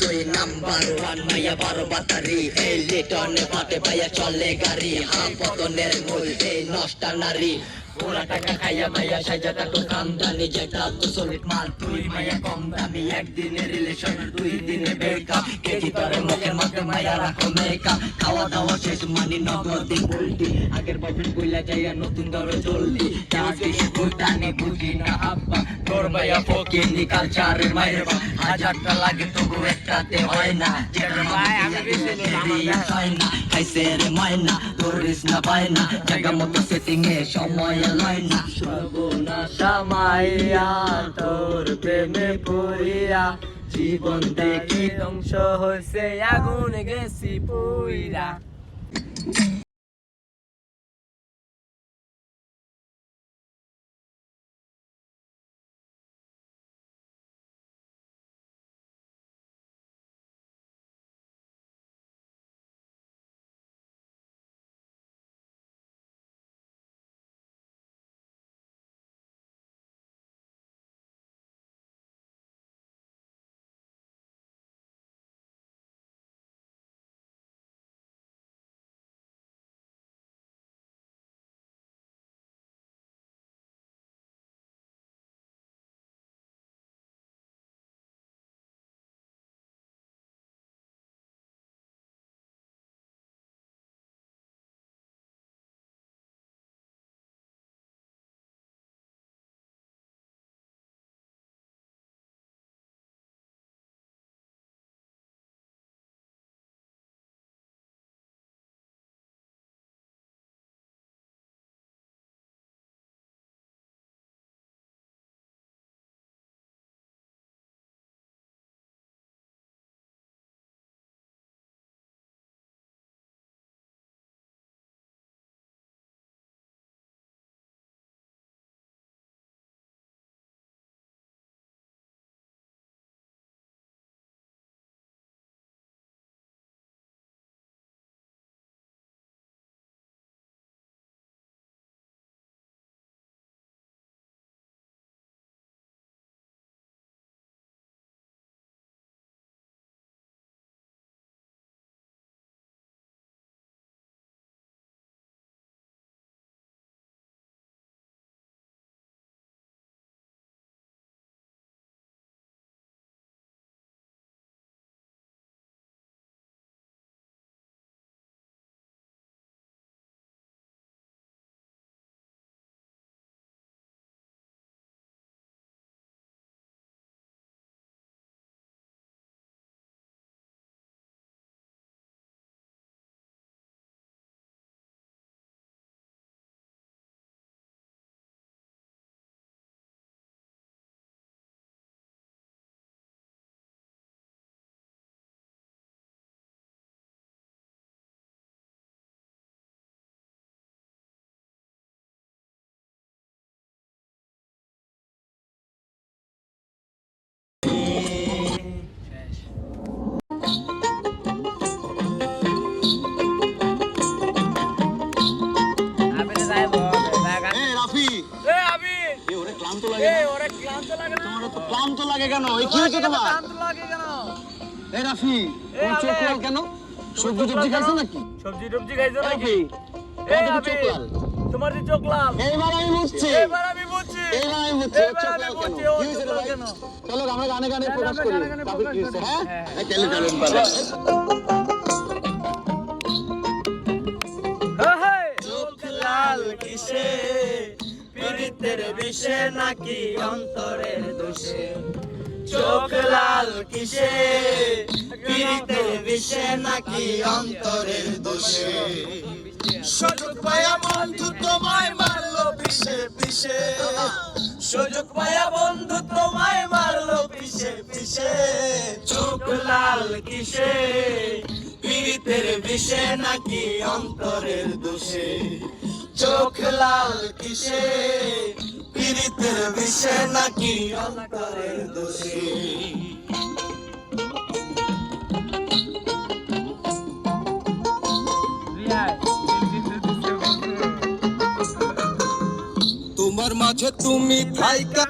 তুই number one মাইয়া বারো বাতারি। এই লিটনে পাতে পাইয়া চলে গাড়ি। হাম পতনের মূল এই নষ্টা নারী। ওরা টাকা খাইয়া মাইয়া সাজা থাকো কামদানি যেটা তো সলিড মাল। তুই মাইয়া কম দামি একদিনের রিলেশন দুই দিনে ব্রেকআপ কেজি তরে মুখের মধ্যে মাইয়া রাখো মেকআপ খাওয়া দাওয়া শেষ মানি নগদি উল্টি। আগের বয়ফ্রেন্ড কইলা যাইয়া নতুন ধরো জলদি টাকি ভুটানি বুঝি না আব্বা। তোর মাইয়া ফকির নি কালচারের মায়ের বা হাজারটা লাগে তবু একটাতে হয় না। যেটা ভাই, আমি বেশি নিলাম, মাইয়া না খাইছে রে ময়না তোরিস না পায় না। জায়গা মতো এ সময় লয় না সর্বনাশা মাইয়া তোর প্রেমে পড়িয়া জীবন দেখি ধ্বংস হয়েছে আগুন গেছি পুইরা। লাগে তো ক্লান্ত লাগে কেন? এই কি হয়েছে তোমার? ক্লান্ত লাগে কেন? এ রাফি এ চোখ লাল কেন? সবজি টবজি খাইছো নাকি? সবজি টবজি খাইছো নাকি? রাফি এ তোমার আমি চোখ লাল। তোমার যে চোখ লাল। এইবার আমি বুঝছি এবার আমি বুঝছি এইবার আমি বুঝছি চোখ লাল কেন? কি হয়েছে চোখ রে লাল ভাই? চলো আমরা গানে গানে প্রকাশ করি। প্রকাশ কি হয়েছে? করি। হ্যাঁ হ্যাঁ, চলো। চলো বাবা চোখ লাল কিসে পীড়িতের বিষে নাকি অন্তরের দোষে? চোখ লাল কিসে? পীড়িতের বিষে নাকি অন্তরের দোষে? সুযোগ পায়া বন্ধু তোমায় মারলো পিছে পিছে সুযোগ পায়া বন্ধু তোমায় মারলো পিছে পিছে চোখ লাল কিসে? পীড়িতের বিষে নাকি অন্তরের দোষে? চোখ লাল কিসে? পীড়িতের বিষে নাকি অন্তরের দোষী? তোমার মাঝে তুমি থাইকা